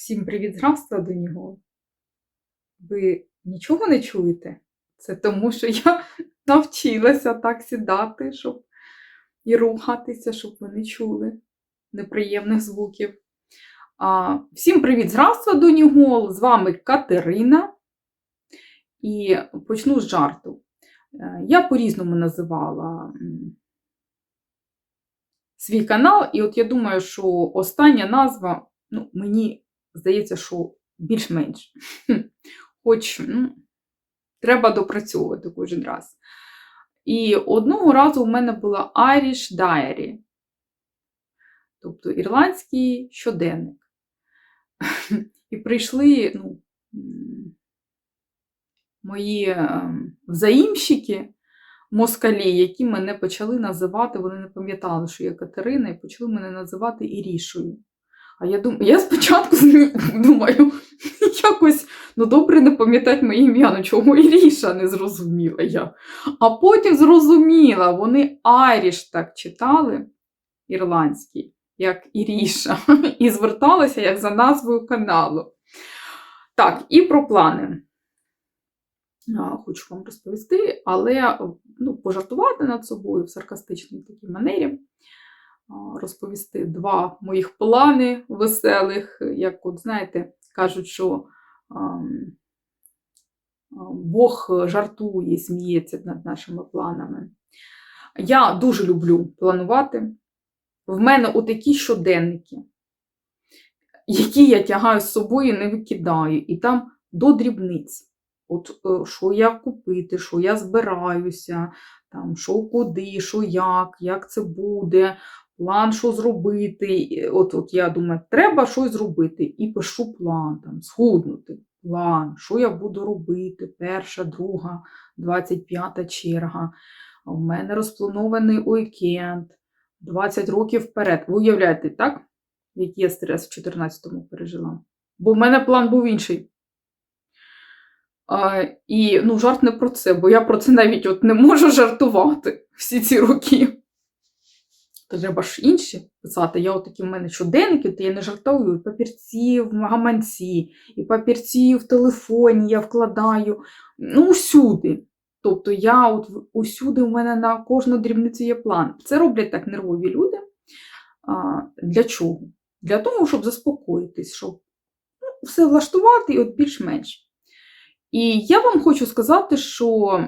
Всім привіт з до нього. Ви нічого не чуєте? Це тому, що я навчилася так сідати, щоб і рухатися, щоб ви не чули неприємних звуків. А, всім привіт з до нього. З вами Катерина. І почну з жарту. Е, Я по-різному називала свій канал, і от я думаю, що остання назва, ну, мені здається, що більш-менш. Хоч ну, треба допрацьовувати кожен раз. І одного разу у мене була Irish Diary, тобто ірландський щоденник. І прийшли ну, мої ем, взаїмщики, москалі, які мене почали називати, вони не пам'ятали, що я Катерина, і почали мене називати Ірішою. А я думаю, я спочатку думаю, якось ну добре не пам'ятати моє ім'я, ну чого Іріша не зрозуміла я. А потім зрозуміла, вони Айріш так читали, ірландський, як Іріша, і зверталися як за назвою каналу. Так, і про плани. Хочу вам розповісти, але ну, пожартувати над собою в саркастичній такій манері розповісти два моїх плани веселих. Як, от знаєте, кажуть, що Бог жартує, сміється над нашими планами. Я дуже люблю планувати. В мене отакі щоденники, які я тягаю з собою не викидаю, і там до дрібниць. От е, що я купити, що я збираюся, там, що куди, що як, як це буде, план, що зробити. От, от я думаю, треба щось зробити. І пишу план, там, схуднути. План, що я буду робити, перша, друга, 25 черга. У мене розпланований уікенд, 20 років вперед. Ви уявляєте, так? Який я стрес в 14-му пережила? Бо в мене план був інший. А, і ну, жарт не про це, бо я про це навіть от не можу жартувати всі ці роки. Треба ж інші писати. Я от такі в мене щоденники, то я не жартую, і папірці в гаманці, і папірці в телефоні я вкладаю. Ну, усюди. Тобто я от усюди у мене на кожну дрібницю є план. Це роблять так нервові люди. А, для чого? Для того, щоб заспокоїтись, щоб ну, все влаштувати і от більш-менш. І я вам хочу сказати, що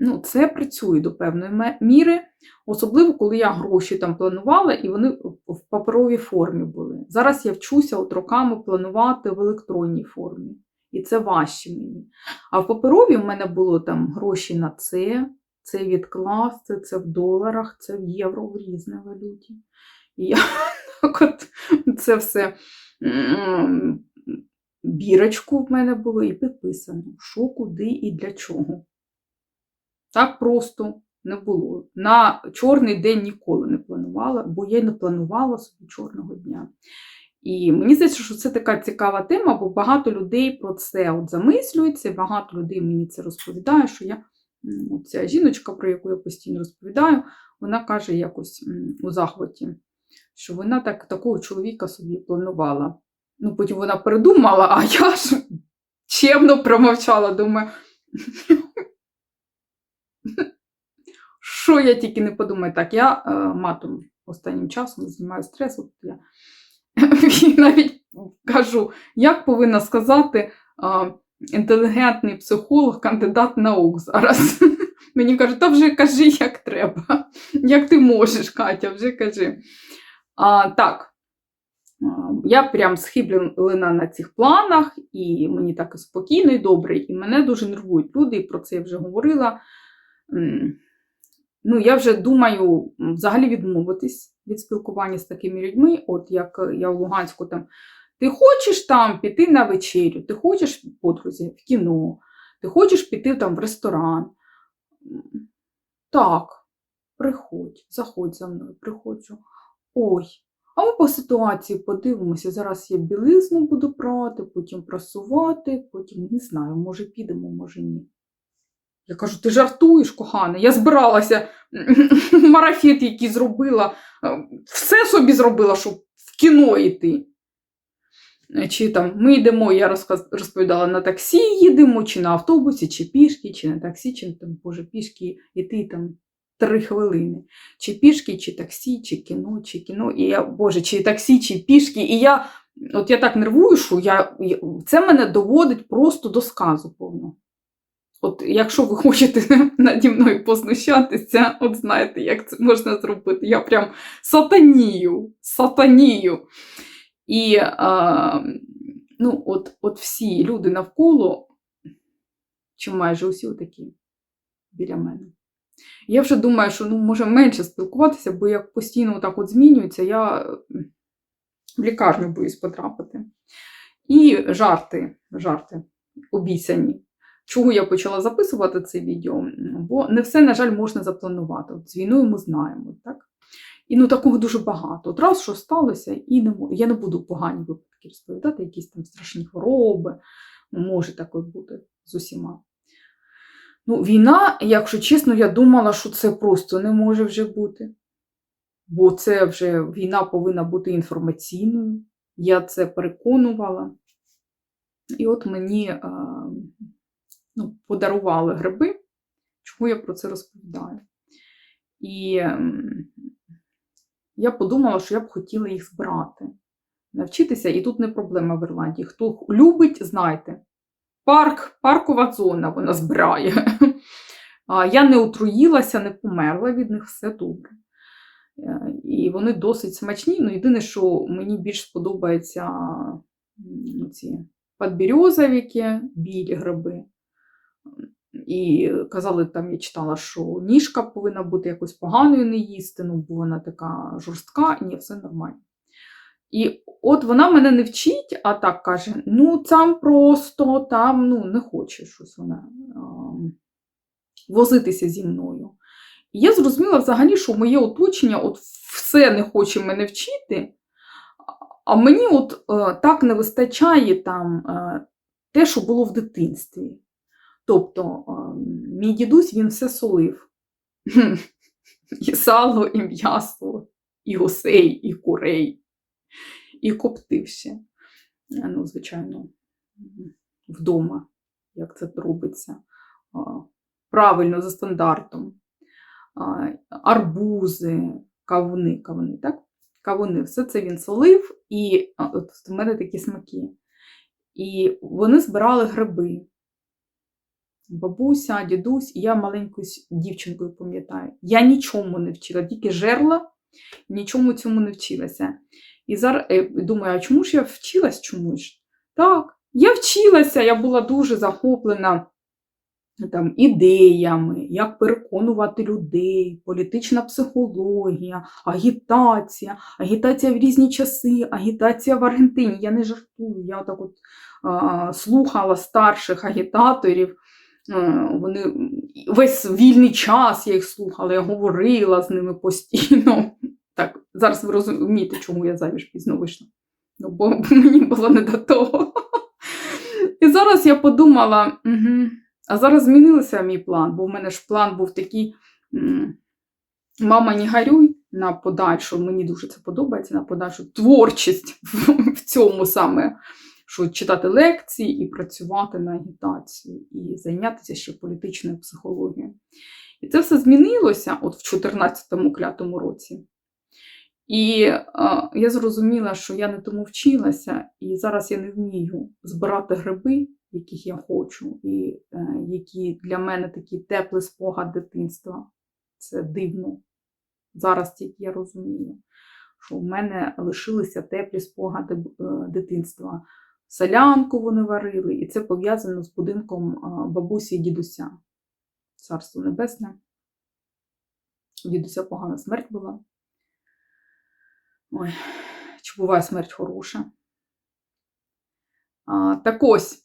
ну, це працює до певної міри, особливо коли я гроші там планувала, і вони в- паперовій формі були. Зараз я вчуся от роками планувати в електронній формі. І це важче мені. А в паперовій в мене було там гроші на це, це відкласти, це в доларах, це в євро в різній валюті. І я так от це все бірочку в мене було і підписано, що, куди і для чого. Так просто не було. На чорний день ніколи не планувала, бо я й не планувала собі чорного дня. І мені здається, що це така цікава тема, бо багато людей про це от замислюється, багато людей мені це розповідає, що я ця жіночка, про яку я постійно розповідаю, вона каже якось у захваті, що вона так, такого чоловіка собі планувала. Ну, потім вона передумала, а я ж чемно промовчала, думаю. Що я тільки не подумаю, так, я е, матом останнім часом знімаю стрес, от я навіть кажу, як повинна сказати а, інтелігентний психолог, кандидат наук зараз. Мені кажуть, та вже кажи, як треба. Як ти можеш, Катя, вже кажи. А, так, я прям схиблена на цих планах, і мені так і спокійно і добре. І мене дуже нервують люди, і про це я вже говорила. Ну, я вже думаю взагалі відмовитись від спілкування з такими людьми, от як я в Луганську там. Ти хочеш там піти на вечерю, ти хочеш подрузі в кіно, ти хочеш піти там в ресторан. Так, приходь, заходь за мною, приходжу. Ой, а ми по ситуації подивимося. Зараз я білизну буду прати, потім прасувати, потім не знаю, може підемо, може ні. Я кажу, ти жартуєш, кохана? Я збиралася марафет, який зробила, е, все собі зробила, щоб в кіно йти. чи там ми йдемо, я розповідала, на таксі їдемо, чи на автобусі, чи пішки, чи на таксі, чи там, боже, пішки йти там три хвилини. Чи пішки, чи таксі, чи кіно, чи кіно. І я, боже, чи таксі, чи пішки. І я, от я так нервую, що я, це мене доводить просто до сказу повного. От якщо ви хочете наді мною познущатися, от знаєте, як це можна зробити. Я прям сатанію, сатанію. І а, ну, от, от всі люди навколо, чи майже усі такі біля мене. Я вже думаю, що ну, може менше спілкуватися, бо як постійно так от змінюється, я в лікарню боюсь потрапити. І жарти, жарти обіцяні. Чого я почала записувати це відео? Бо не все, на жаль, можна запланувати. От з війною ми знаємо, так? І ну такого дуже багато. От раз що сталося, і не. Я не буду погані випадки розповідати, якісь там страшні хвороби. Може таке бути з усіма. Ну, війна, якщо чесно, я думала, що це просто не може вже бути. Бо це вже війна повинна бути інформаційною. Я це переконувала. І от мені е, ну, подарували гриби, чому я про це розповідаю. І я подумала, що я б хотіла їх збирати, навчитися, і тут не проблема в Ірландії. Хто любить, знайте. Парк, паркова зона вона збирає. Я не отруїлася, не померла від них, все добре. Е, І вони досить смачні. Ну, єдине, що мені більш сподобаються ці подберезовики, білі гриби. І казали, там я читала, що ніжка повинна бути якось поганою не їсти, ну, бо вона така жорстка, ні, все нормально. І от вона мене не вчить, а так каже: ну, там просто, там ну, не хоче щось вона ем, возитися зі мною. І я зрозуміла взагалі, що моє оточення от все не хоче мене вчити, а мені от е, так не вистачає там е, те, що було в дитинстві. Тобто, е, мій дідусь він все солив. І сало, і м'ясо, і гусей, і курей, і коптив ще. Е, Ну, звичайно, вдома, як це робиться. Правильно, за стандартом. Арбузи, кавуни, кавуни, так? Кавуни, все це він солив, і от в мене такі смаки. І вони збирали гриби. Бабуся, дідусь, і я маленькою дівчинкою пам'ятаю. Я нічому не вчила, тільки жерла, нічому цьому не вчилася. І зараз е, думаю, а чому ж я вчилась чомусь? Так, я вчилася, я була дуже захоплена там, ідеями, як переконувати людей, політична психологія, агітація, агітація в різні часи, агітація в Аргентині. Я не жартую, я так от а, слухала старших агітаторів. Вони весь вільний час я їх слухала, я говорила з ними постійно. Так, зараз ви розумієте, чому я заміж пізно вийшла. Ну, бо мені було не до того. І зараз я подумала, угу, а зараз змінився мій план, бо в мене ж план був такий: мама, не горюй на подальшу, мені дуже це подобається, на подальшу творчість в, цьому саме, що читати лекції і працювати на агітацію, і зайнятися ще політичною психологією. І це все змінилося от в 14-му клятому році. І е, я зрозуміла, що я не тому вчилася, і зараз я не вмію збирати гриби, яких я хочу, і е, які для мене такі теплий спогад дитинства. Це дивно. Зараз тільки я розумію, що в мене лишилися теплі спогади е, дитинства. Солянку вони варили, і це пов'язано з будинком бабусі і дідуся. Царство Небесне. Дідуся погана смерть була. Ой, чи буває смерть хороша. А, так ось,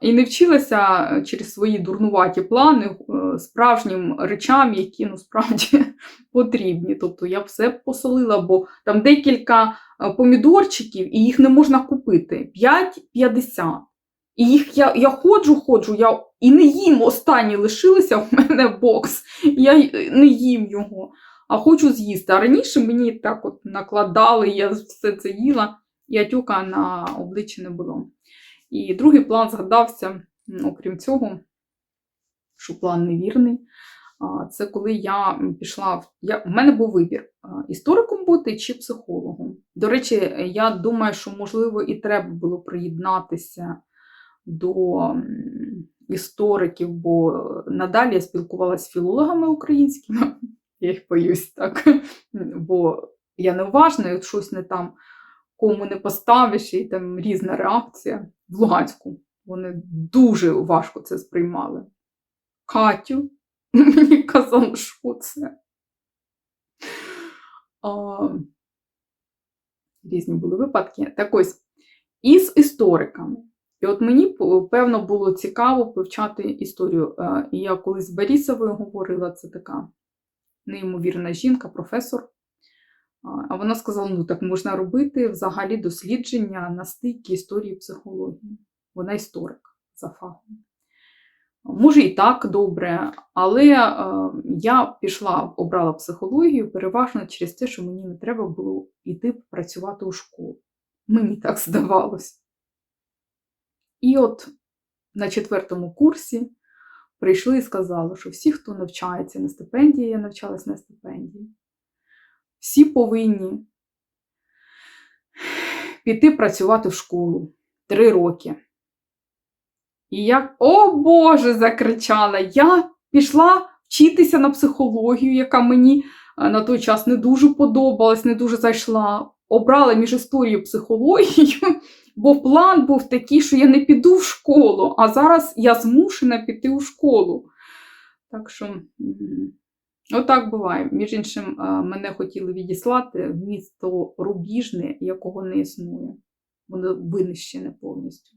і не вчилася через свої дурнуваті плани е, справжнім речам, які ну, справді потрібні. Тобто я все посолила, бо там декілька е, помідорчиків, і їх не можна купити. 5,50. І їх я, я ходжу, ходжу, я і не їм останні лишилися в мене бокс. Я не їм його, а хочу з'їсти. А раніше мені так от накладали, я все це їла. і атюка на обличчі не було. І другий план згадався, окрім цього, що план невірний. Це коли я пішла я, в мене був вибір істориком бути чи психологом. До речі, я думаю, що можливо і треба було приєднатися до істориків, бо надалі я спілкувалася з філологами українськими. Я їх боюсь так, бо я неуважна, і щось не там кому не поставиш, і там різна реакція. В Луганську вони дуже важко це сприймали. Катю, мені казали, що це. А, різні були випадки. Так ось, і з істориками. І от мені, певно, було цікаво вивчати історію. Е, І я колись з Борисовою говорила, це така неймовірна жінка, професор. А, вона сказала: ну так можна робити взагалі дослідження на стикі історії психології. Вона історик за фахом. Може, і так добре, але е, я пішла, обрала психологію переважно через те, що мені не треба було йти працювати у школу. Мені так здавалось. І от на четвертому курсі прийшли і сказали, що всі, хто навчається на стипендії, я навчалась на стипендії, всі повинні піти працювати в школу три роки. І я, о Боже, закричала! Я пішла вчитися на психологію, яка мені е, на той час не дуже подобалась, не дуже зайшла. Обрала між історією психологією, бо план був такий, що я не піду в школу, а зараз я змушена піти у школу. Так що, отак буває. Між іншим, мене хотіли відіслати в місто Рубіжне, якого не існує. Воно винищене повністю.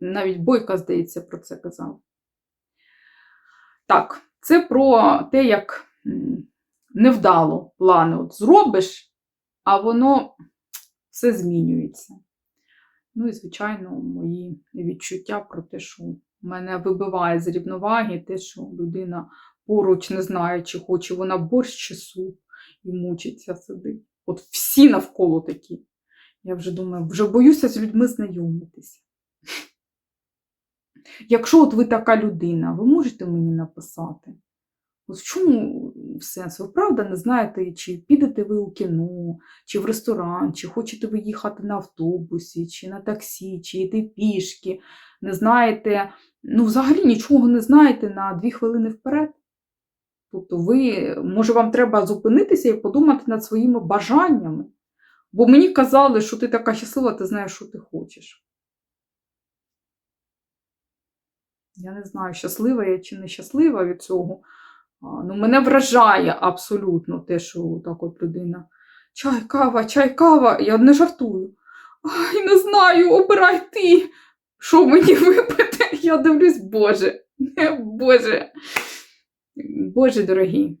Навіть Бойка, здається, про це казав. Так, це про те, як невдало плани от зробиш, а воно все змінюється. Ну і, звичайно, мої відчуття про те, що мене вибиває з рівноваги, те, що людина поруч не знає, чи хоче вона борщ чи суп і мучиться сидить. От всі навколо такі. Я вже думаю, вже боюся з людьми знайомитися. Якщо от ви така людина, ви можете мені написати? От в чому сенс? Ви правда не знаєте, чи підете ви у кіно, чи в ресторан, чи хочете ви їхати на автобусі, чи на таксі, чи йти пішки. Не знаєте, ну взагалі нічого не знаєте на дві хвилини вперед. Тобто, ви, може, вам треба зупинитися і подумати над своїми бажаннями. Бо мені казали, що ти така щаслива, ти знаєш, що ти хочеш. Я не знаю, щаслива я чи не щаслива від цього. Ну, мене вражає абсолютно те, що так от людина. Чай, кава, чай, кава. Я не жартую. Ай, не знаю, обирай ти. Що мені випити? Я дивлюсь, Боже. Боже. Боже дорогі.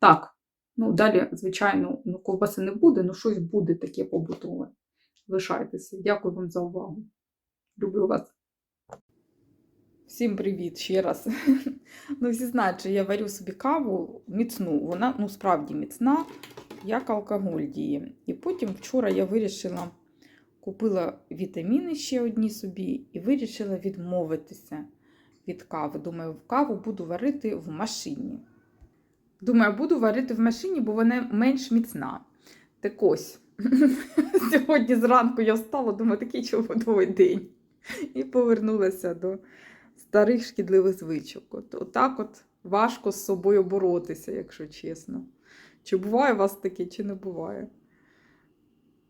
Так, ну далі, звичайно, ну, ковбаси не буде, ну щось буде таке побутове. Лишайтеся. Дякую вам за увагу. Люблю вас. Всім привіт ще раз. ну, всі знають, що я варю собі каву міцну. Вона ну, справді міцна, як алкоголь діє. І потім вчора я вирішила, купила вітаміни ще одні собі і вирішила відмовитися від кави. Думаю, каву буду варити в машині. Думаю, буду варити в машині, бо вона менш міцна. Так ось, сьогодні зранку я встала, думаю, такий чудовий день. І повернулася до старих шкідливих звичок. От, отак от важко з собою боротися, якщо чесно. Чи буває у вас таке, чи не буває?